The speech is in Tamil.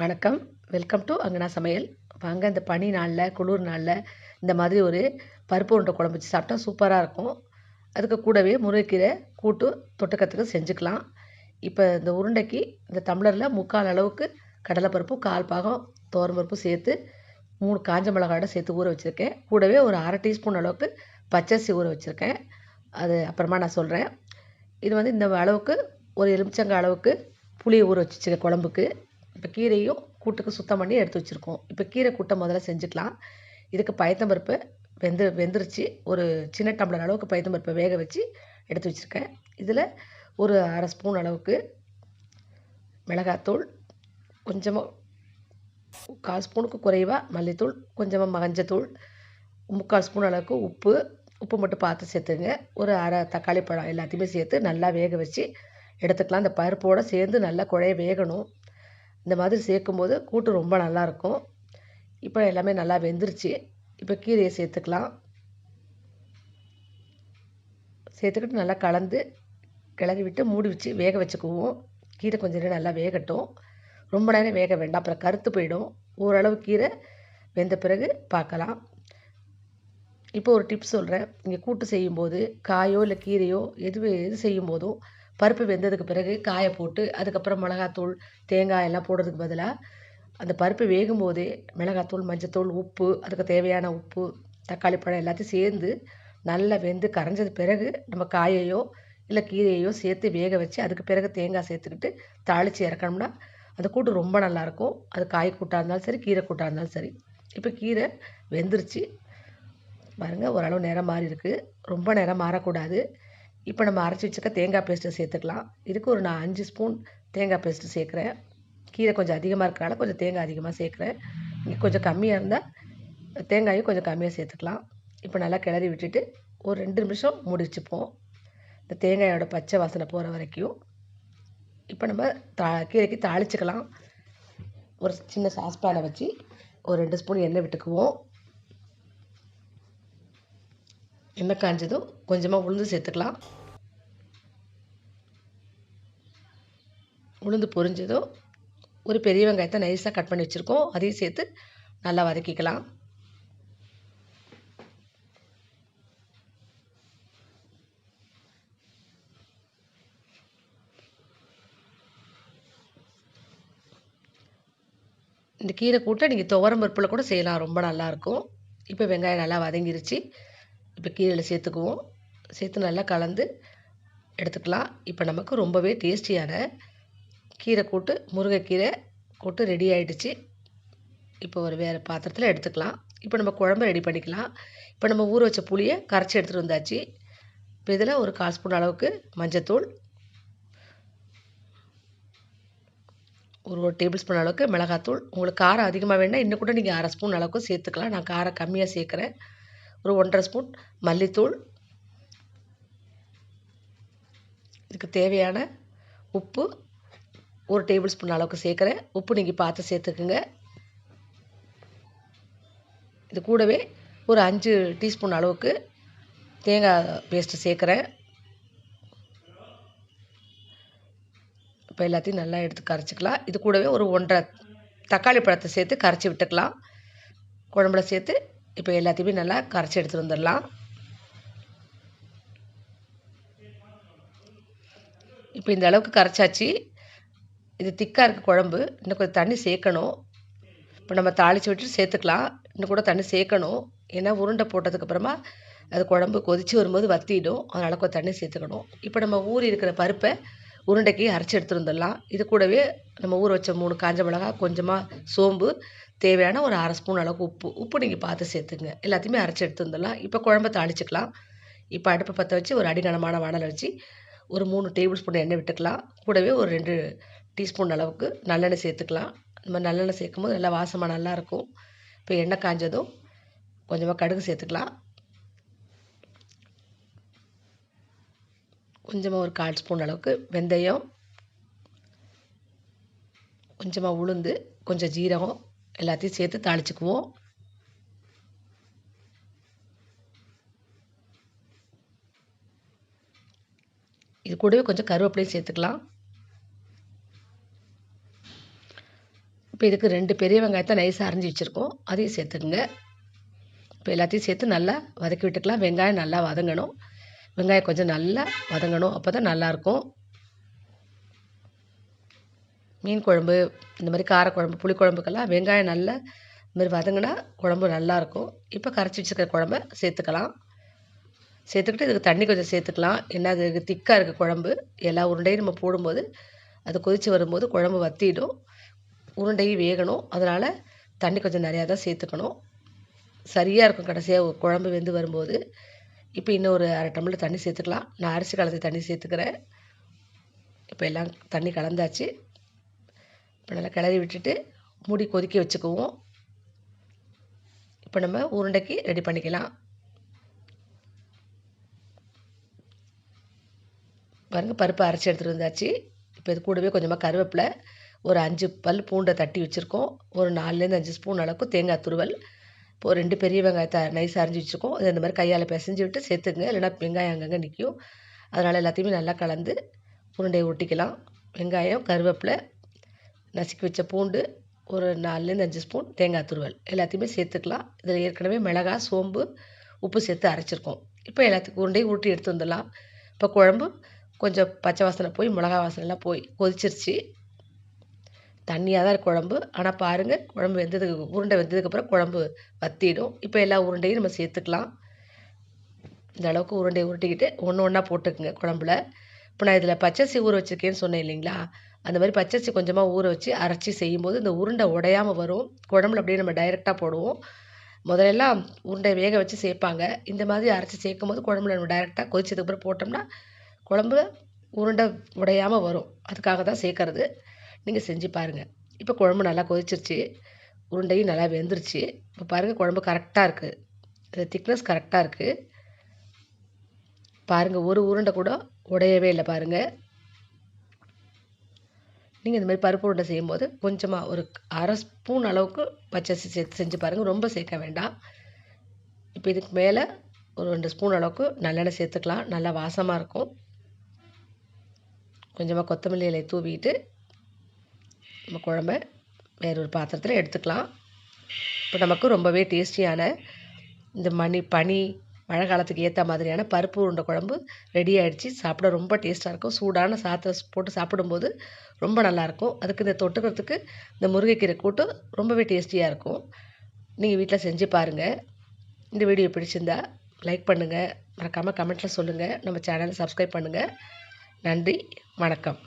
வணக்கம். வெல்கம் டு அங்கனா சமையல். வாங்க இந்த பனி நாளில் குளிர் நாளில் இந்த மாதிரி ஒரு பருப்பு உருண்டை குழம்பு வச்சு சாப்பிட்டா சூப்பராக இருக்கும். அதுக்கு கூடவே முருங்கைக்கீரை கூட்டு தொட்டுக்கத்துக்கு செஞ்சுக்கலாம். இப்போ இந்த உருண்டைக்கு இந்த டம்ளரில் முக்கால் அளவுக்கு கடலைப்பருப்பு கால் பாகம் துவரம்பருப்பும் சேர்த்து மூணு காஞ்ச மிளகாயோட சேர்த்து ஊற வச்சுருக்கேன். கூடவே ஒரு அரை டீஸ்பூன் அளவுக்கு பச்சரிசி ஊற வச்சுருக்கேன். அது அப்புறமா நான் சொல்கிறேன் இது வந்து இந்த அளவுக்கு ஒரு எலுமிச்சங்காய் அளவுக்கு புளியை ஊற வச்சுருக்கேன் குழம்புக்கு. இப்போ கீரையும் கூட்டுக்கு சுத்தம் பண்ணி எடுத்து வச்சுருக்கோம். இப்போ கீரை கூட்டை முதல்ல செஞ்சுக்கலாம். இதுக்கு பயத்தம்பருப்பு வெந்து வெந்துருச்சு. ஒரு சின்ன டம்ளர் அளவுக்கு பயத்தம்பருப்பை வேக வச்சு எடுத்து வச்சுருக்கேன். இதில் ஒரு அரை ஸ்பூன் அளவுக்கு மிளகாத்தூள் கொஞ்சமாக கால் ஸ்பூனுக்கு குறைவாக மல்லித்தூள் கொஞ்சமாக மஞ்சத்தூள் முக்கால் ஸ்பூன் அளவுக்கு உப்பு. உப்பு மட்டும் பார்த்து சேர்த்துங்க. ஒரு அரை தக்காளி பழம் எல்லாத்தையுமே சேர்த்து நல்லா வேக வச்சு எடுத்துக்கலாம். அந்த பருப்போடு சேர்ந்து நல்லா குழைய வேகணும். இந்த மாதிரி சேர்க்கும்போது கூட்டு ரொம்ப நல்லாயிருக்கும் இப்போ எல்லாமே நல்லா வெந்துருச்சு. இப்போ கீரையை சேர்த்துக்கலாம். சேர்த்துக்கிட்டு நல்லா கலந்து கிளறி விட்டு மூடி வச்சு வேக வச்சுக்குவோம். கீரை கொஞ்சம் நேரம் நல்லா வேகட்டும். ரொம்ப நேரம் வேக வேண்டாம். அப்புறம் கருத்து போயிடும். ஓரளவு கீரை வெந்த பிறகு பார்க்கலாம். இப்போ ஒரு டிப்ஸ் சொல்கிறேன் நீங்கள் கூட்டு செய்யும்போது காயோ இல்லை கீரையோ எது எது செய்யும் போதும் பருப்பு வெந்ததுக்கு பிறகு காயை போட்டு அதுக்கப்புறம் மிளகாத்தூள் தேங்காய் எல்லாம் போடுறதுக்கு பதிலாக அந்த பருப்பு வேகும் போதே மிளகாத்தூள் மஞ்சத்தூள் உப்பு அதுக்கு தேவையான உப்பு தக்காளி பழம் எல்லாத்தையும் சேர்ந்து நல்லா வெந்து கரைஞ்சது பிறகு நம்ம காயையோ இல்லை கீரையோ சேர்த்து வேக வச்சு அதுக்கு பிறகு தேங்காய் சேர்த்துக்கிட்டு தாளித்து இறக்கணும்னா அந்த கூட்டு ரொம்ப நல்லாயிருக்கும் அது காய் கூட்டாக இருந்தாலும் சரி கீரை கூட்டாக இருந்தாலும் சரி. இப்போ கீரை வெந்துருச்சு. பாருங்கள் ஓரளவு நேரம் மாறி இருக்குது ரொம்ப நேரம் மாறக்கூடாது. இப்போ நம்ம அரைச்சி வச்சுக்க தேங்காய் பேஸ்ட்டு சேர்த்துக்கலாம். இதுக்கு ஒரு நான் அஞ்சு ஸ்பூன் தேங்காய் பேஸ்ட்டு சேர்க்குறேன். கீரை கொஞ்சம் அதிகமாக இருக்கிறனால கொஞ்சம் தேங்காய் அதிகமாக சேர்க்குறேன். இங்கே கொஞ்சம் கம்மியாக இருந்தால் தேங்காயும் கொஞ்சம் கம்மியாக சேர்த்துக்கலாம். இப்போ நல்லா கிளறி விட்டுட்டு ஒரு ரெண்டு நிமிஷம் முடிச்சுப்போம் இந்த தேங்காயோட பச்சை வாசனை போகிற வரைக்கும். இப்போ நம்ம தா கீரைக்கு தாளிச்சுக்கலாம். ஒரு சின்ன சாஸ்பேனை வச்சு ஒரு ரெண்டு ஸ்பூன் எண்ணெய் விட்டுக்குவோம். எண்ணெய் காஞ்சதும் கொஞ்சமாக உளுந்து சேர்த்துக்கலாம். உளுந்து பொரிஞ்சதும் ஒரு பெரிய வெங்காயத்தை நைஸாக கட் பண்ணி வச்சுருக்கோம். அதையும் சேர்த்து நல்லா வதக்கிக்கலாம். இந்த கீரை கூட்டை நீங்கள் துவரம் பருப்பில் கூட செய்யலாம். ரொம்ப நல்லாயிருக்கும் இப்போ வெங்காயம் நல்லா வதங்கிருச்சு. இப்போ கீரையில் சேர்த்துக்குவோம். சேர்த்து நல்லா கலந்து எடுத்துக்கலாம். இப்போ நமக்கு ரொம்பவே டேஸ்டியான கீரை கூட்டு முருங்கைக்கீரை கூட்டு ரெடி ஆகிடுச்சு இப்போ ஒரு வேறு பாத்திரத்தில் எடுத்துக்கலாம். இப்போ நம்ம குழம்பு ரெடி பண்ணிக்கலாம். இப்போ நம்ம ஊற வச்ச புளியை கரைச்சி எடுத்துகிட்டு வந்தாச்சு. இப்போ இதில் ஒரு கால் ஸ்பூன் அளவுக்கு மஞ்சத்தூள் ஒரு ஒரு டேபிள் ஸ்பூன் அளவுக்கு மிளகாத்தூள். உங்களுக்கு காரம் அதிகமாக வேணால் இன்னும் கூட நீங்கள் அரை ஸ்பூன் அளவுக்கு சேர்த்துக்கலாம். நான் காரம் கம்மியாக சேர்க்குறேன். ஒரு ஒன்றரை ஸ்பூன் மல்லித்தூள். இதுக்கு தேவையான உப்பு ஒரு டேபிள் ஸ்பூன் அளவுக்கு சேர்க்குறேன். உப்பு நீங்கள் பார்த்து சேர்த்துக்குங்க. இது கூடவே ஒரு அஞ்சு டீஸ்பூன் அளவுக்கு தேங்காய் பேஸ்ட்டு சேர்க்குறேன். இப்போ எல்லாத்தையும் நல்லா எடுத்து கரைச்சிக்கலாம். இது கூடவே ஒரு ஒன்றரை தக்காளி பழத்தை சேர்த்து கரைச்சி விட்டுக்கலாம். குழம்புல சேர்த்து இப்போ எல்லாத்தையுமே நல்லா கரைச்சி எடுத்துகிட்டு வந்துடலாம். இப்போ இந்த அளவுக்கு கரைச்சாச்சு. இது திக்காக இருக்க குழம்பு. இன்னும் கொஞ்சம் தண்ணி சேர்க்கணும். இப்போ நம்ம தாளித்து விட்டு சேர்த்துக்கலாம். இன்னும் கூட தண்ணி சேர்க்கணும். ஏன்னா உருண்டை போட்டதுக்கப்புறமா அது குழம்பு கொதித்து வரும்போது வத்திடும். அதனால் கொஞ்சம் தண்ணி சேர்த்துக்கணும். இப்போ நம்ம ஊறி இருக்கிற பருப்பை உருண்டைக்கு அரைச்சி எடுத்துகிட்டு வந்துடலாம். இது கூடவே நம்ம ஊற வச்ச மூணு காஞ்ச மிளகா கொஞ்சமாக சோம்பு தேவையான ஒரு அரை ஸ்பூன் அளவுக்கு உப்பு. உப்பு நீங்கள் பார்த்து சேர்த்துங்க. எல்லாத்தையுமே அரைச்சி எடுத்து வந்துடலாம். இப்போ குழம்ப தாளிச்சிக்கலாம். இப்போ அடுப்பை பற்ற வச்சு ஒரு அடிகனமான வடலை வச்சு ஒரு மூணு டேபிள் ஸ்பூன் எண்ணெய் விட்டுக்கலாம். கூடவே ஒரு ரெண்டு டீஸ்பூன் அளவுக்கு நல்லெண்ணெய் சேர்த்துக்கலாம். இந்த மாதிரி நல்லெண்ணெய் சேர்க்கும் போது நல்லா வாசமாக நல்லாயிருக்கும் இப்போ எண்ணெய் காஞ்சதும் கொஞ்சமாக கடுகு சேர்த்துக்கலாம். கொஞ்சமாக ஒரு கால் ஸ்பூன் அளவுக்கு வெந்தயம். கொஞ்சமாக உளுந்து கொஞ்சம் ஜீரகம். எல்லாத்தையும் சேர்த்து தாளிச்சுக்குவோம். இது கூடவே கொஞ்சம் கருவேப்பிலையும் சேர்த்துக்கலாம். இப்போ இதுக்கு ரெண்டு பெரிய வெங்காயத்தை நைஸாக அரைஞ்சி வச்சுருக்கோம். அதையும் சேர்த்துக்குங்க. இப்போ எல்லாத்தையும் சேர்த்து நல்லா வதக்கி விட்டுக்கலாம். வெங்காயம் நல்லா வதங்கணும். வெங்காயம் கொஞ்சம் நல்லா வதங்கணும். அப்போ தான் நல்லாயிருக்கும் மீன் குழம்பு இந்த மாதிரி காரக்குழம்பு புளிக்குழம்புக்கெல்லாம் வெங்காயம் நல்லா இந்த மாதிரி வதங்கினா குழம்பு நல்லாயிருக்கும் இப்போ கரைச்சி வச்சுருக்க குழம்ப சேர்த்துக்கலாம். சேர்த்துக்கிட்டு இதுக்கு தண்ணி கொஞ்சம் சேர்த்துக்கலாம். ஏன்னா அது திக்காக இருக்குது குழம்பு. எல்லா உருண்டையும் நம்ம போடும்போது அது கொதித்து வரும்போது குழம்பு வத்திடும். உருண்டையும் வேகணும். அதனால் தண்ணி கொஞ்சம் நிறையா தான் சேர்த்துக்கணும். சரியாக இருக்கும் கடைசியாக குழம்பு வெந்து வரும்போது. இப்போ இன்னும் ஒரு அரை டம்ளர் தண்ணி சேர்த்துக்கலாம். நான் அரிசி கலந்து தண்ணி சேர்த்துக்கிறேன். இப்போ எல்லாம் தண்ணி கலந்தாச்சு. இப்போ நல்லா கிளறி விட்டுட்டு மூடி கொதிக்க வச்சுக்குவோம். இப்போ நம்ம உருண்டைக்கு ரெடி பண்ணிக்கலாம். பாருங்கள் பருப்பு அரைச்சி எடுத்துகிட்டு வந்தாச்சு. இப்போ இது கூடவே கொஞ்சமாக கருவேப்பிலை ஒரு அஞ்சு பல் பூண்டை தட்டி வச்சுருக்கோம். ஒரு நாலுலேருந்து அஞ்சு ஸ்பூன் அளவுக்கு தேங்காய் துருவல். இப்போ ரெண்டு பெரிய வெங்காயத்தை நைஸ் அரைஞ்சி வச்சுருக்கோம். இது இந்த மாதிரி கையால் பிசைஞ்சு விட்டு சேர்த்துங்க இல்லைனா வெங்காயம் அங்கங்கே நிற்கும் அதனால் எல்லாத்தையுமே நல்லா கலந்து உருண்டையை ஒட்டிக்கலாம். வெங்காயம் கருவேப்பிலை நசுக்கி வச்ச பூண்டு ஒரு நாலுலேருந்து அஞ்சு ஸ்பூன் தேங்காய் துருவல். எல்லாத்தையுமே சேர்த்துக்கலாம். இதில் ஏற்கனவே மிளகாய் சோம்பு உப்பு சேர்த்து அரைச்சிருக்கோம். இப்போ எல்லாத்துக்கும் உருண்டையும் ஊட்டி எடுத்து வந்துடலாம். இப்போ குழம்பு கொஞ்சம் பச்சை வாசனை போய் மிளகா வாசனைலாம் போய் கொதிச்சிருச்சு. தண்ணியாக தான் குழம்பு. ஆனால் பாருங்கள் குழம்பு வெந்ததுக்கு உருண்டை வெந்ததுக்கப்புறம் குழம்பு வத்திடும். இப்போ எல்லா உருண்டையும் நம்ம சேர்த்துக்கலாம். இந்த அளவுக்கு உருண்டையை உருட்டிக்கிட்டு ஒன்று ஒன்றா போட்டுக்குங்க குழம்புல. இப்போ நான் இதில் பச்சரிசி ஊற வச்சுருக்கேன்னு சொன்னேன் இல்லைங்களா? அந்த மாதிரி பச்சரிசி கொஞ்சமாக ஊற வச்சு அரைச்சி செய்யும்போது இந்த உருண்டை உடையாமல் வரும். குழம்புல அப்படியே நம்ம டைரெக்டாக போடுவோம். முதலெல்லாம் உருண்டை வேக வச்சு சேர்ப்பாங்க. இந்த மாதிரி அரைச்சி சேர்க்கும் போது குழம்புல நம்ம டைரெக்டாக கொதிச்சதுக்கப்புறம் போட்டோம்னா குழம்பு உருண்டை உடையாமல் வரும். அதுக்காக தான் சேர்க்கறது. நீங்கள் செஞ்சு பாருங்கள் இப்போ குழம்பு நல்லா கொதிச்சிருச்சு. உருண்டையும் நல்லா வெந்துருச்சு. இப்போ பாருங்கள் குழம்பு கரெக்டாக இருக்குது இது திக்னஸ் கரெக்டாக இருக்குது பாருங்கள் ஒரு உருண்டை கூட உடையவே இல்லை பாருங்கள் நீங்கள் இந்த மாதிரி பருப்பு உருண்டை செய்யும்போது கொஞ்சமாக ஒரு அரை ஸ்பூன் அளவுக்கு பச்சரிசி சேர்த்து செஞ்சு பாருங்கள் ரொம்ப சேர்க்க வேண்டாம். இப்போ இதுக்கு மேலே ஒரு ரெண்டு ஸ்பூன் அளவுக்கு நல்லெண்ணெய் சேர்த்துக்கலாம். நல்லா வாசமாக இருக்கும். கொஞ்சமாக கொத்தமல்லி இலை தூவிட்டு நம்ம குழம்ப வேறொரு பாத்திரத்தில் எடுத்துக்கலாம். இப்போ நமக்கு ரொம்பவே டேஸ்டியான இந்த மணி பனி மழை காலத்துக்கு ஏற்ற மாதிரியான பருப்பு உருண்டை குழம்பு ரெடி ஆகிடுச்சு சாப்பிட ரொம்ப டேஸ்ட்டாக இருக்கும். சூடான சாத்தை போட்டு சாப்பிடும்போது ரொம்ப நல்லாயிருக்கும் அதுக்கு இந்த தொட்டுக்கிறதுக்கு இந்த முருங்கைக்கீரை கூட்டு ரொம்பவே டேஸ்டியாக இருக்கும். நீங்கள் வீட்டில் செஞ்சு பாருங்கள் இந்த வீடியோ பிடிச்சிருந்தா லைக் பண்ணுங்கள் மறக்காமல் கமெண்ட்டில் சொல்லுங்கள் நம்ம சேனலை சப்ஸ்கிரைப் பண்ணுங்கள் நன்றி. வணக்கம்.